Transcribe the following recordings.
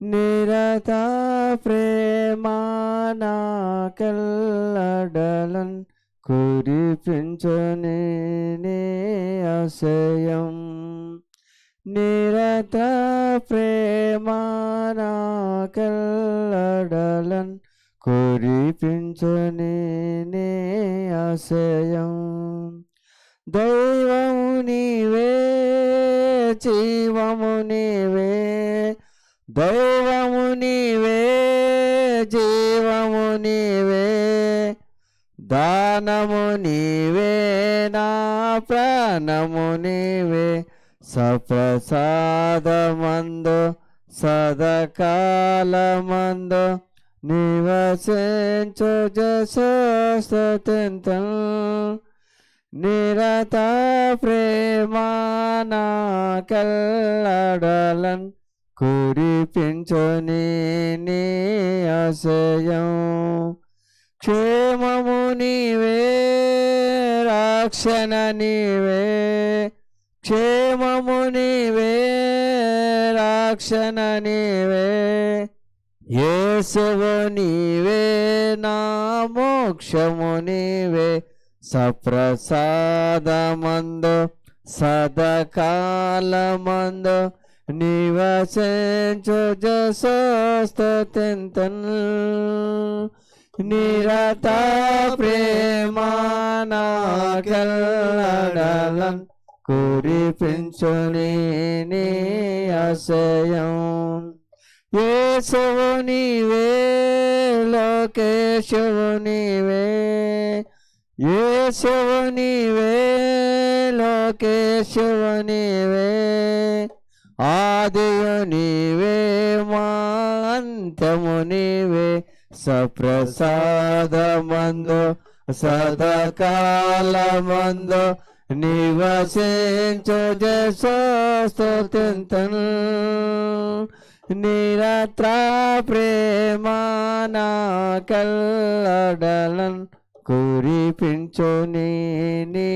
నిరత ప్రేమానాకల్లడలన్ కురిపించని నీ నిరత ప్రేమానాకల్లడలన్ కురిపించని నీ ఆశయం దైవము నీవే జీవము నీవే దైవము నీవే జీవము నీవే దానము నీవే నా ప్రాణము నీవే. సప్రసాదమందు సదకాలమందు నివసించు జసోస్తతింతం నిరత ప్రేమానా కల్లడలన్ కురిపించని నీ ఆశయం. క్షేమము నీవే రక్షణ నీవే. క్షేమము నీవే రక్షణ నీవే. యేసువు నీవే నా మోక్షము నీవే. సప్రసాదమందు సదకాలమందు నివసించు జసోస్తతింతన్ నిరత ప్రేమానా కల్లడలన్ కురిపించుని నీ ఆశయం యేసువు నీవే లోకేశవు నీవే యేసువు నీవే లోకేశవు నీవే ఆదియు నీవే మా అంతము నీవే సప్రసాదమందు సదకాలమందు నివసించు జసోస్తుతింతన్ నిరత్ర ప్రేమానా కల్లడలన్ కురిపించు నీ నీ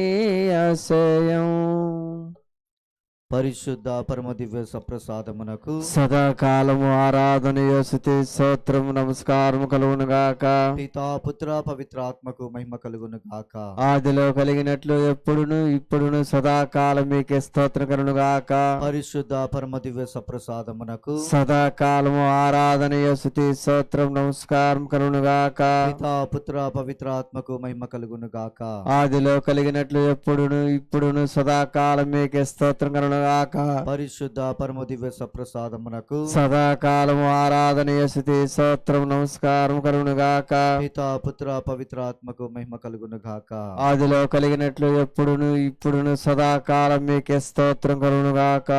పరిశుద్ధ పరమ దివ్య సప్రసాదమునకు. సదాకాలము ఆరాధన యోసితి స్తోత్రము నమస్కారము కలుగును గాక పితా పుత్ర పవిత్రాత్మకు మహిమ కలుగును గాక ఆదిలో కలిగినట్లు ఎప్పుడును ఇప్పుడును సదాకాలం మీకే స్తోత్రం కలుగును గాక పరిశుద్ధ పరమ దివ్య సప్రసాదమునకు. సదాకాలము ఆరాధన యోసితి స్తోత్రం నమస్కారం కలుగును గాక పితా పుత్ర పవిత్రాత్మకు మహిమ కలుగును గాక ఆదిలో కలిగినట్లు ఎప్పుడును ఇప్పుడును సదాకాలం మీకే స్తోత్రం కలుగును గాక పరిశుద్ధ పరమ దివ్య సప్రసాదమునకు సదాకాలము ఆరాధన యోసితి స్తోత్రం నమస్కారం కలుగును గాక పితా పుత్ర పవిత్రాత్మకు మహిమ కలుగును గాక ఆదిలో కలిగినట్లు ఎప్పుడును ఇప్పుడును సదాకాలం మీకే స్తోత్రం గాక